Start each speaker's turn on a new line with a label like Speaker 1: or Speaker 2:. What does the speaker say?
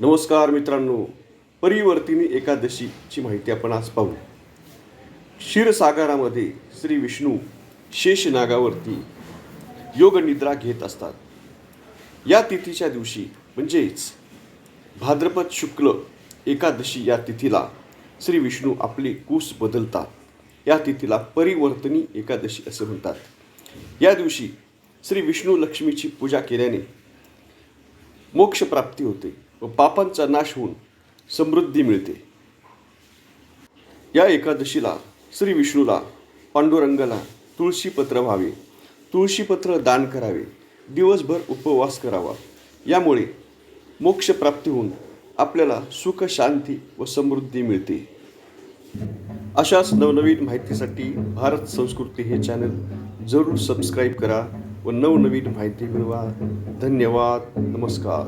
Speaker 1: नमस्कार मित्रांनो. परिवर्तिनी एकादशीची माहिती आपण आज पाहू क्षीरसागरामध्ये श्री विष्णू शेषनागावरती योगनिद्रा घेत असतात. या तिथीच्या दिवशी म्हणजेच भाद्रपद शुक्ल एकादशी या तिथीला श्री विष्णू आपले कूस बदलतात. या तिथीला परिवर्तनी एकादशी असे म्हणतात. या दिवशी श्री विष्णू लक्ष्मीची पूजा केल्याने मोक्षप्राप्ती होते व पापांचा नाश होऊन समृद्धी मिळते. या एकादशीला श्री विष्णूला पांडुरंगाला तुळशीपत्र व्हावे. तुळशीपत्र दान करावे. दिवसभर उपवास करावा. यामुळे मोक्षप्राप्ती होऊन आपल्याला सुख शांती व समृद्धी मिळते. अशाच नवनवीन माहितीसाठी भारत संस्कृती हे चॅनल जरूर सबस्क्राईब करा. व नवनवीन माहिती मिळवा. धन्यवाद. नमस्कार.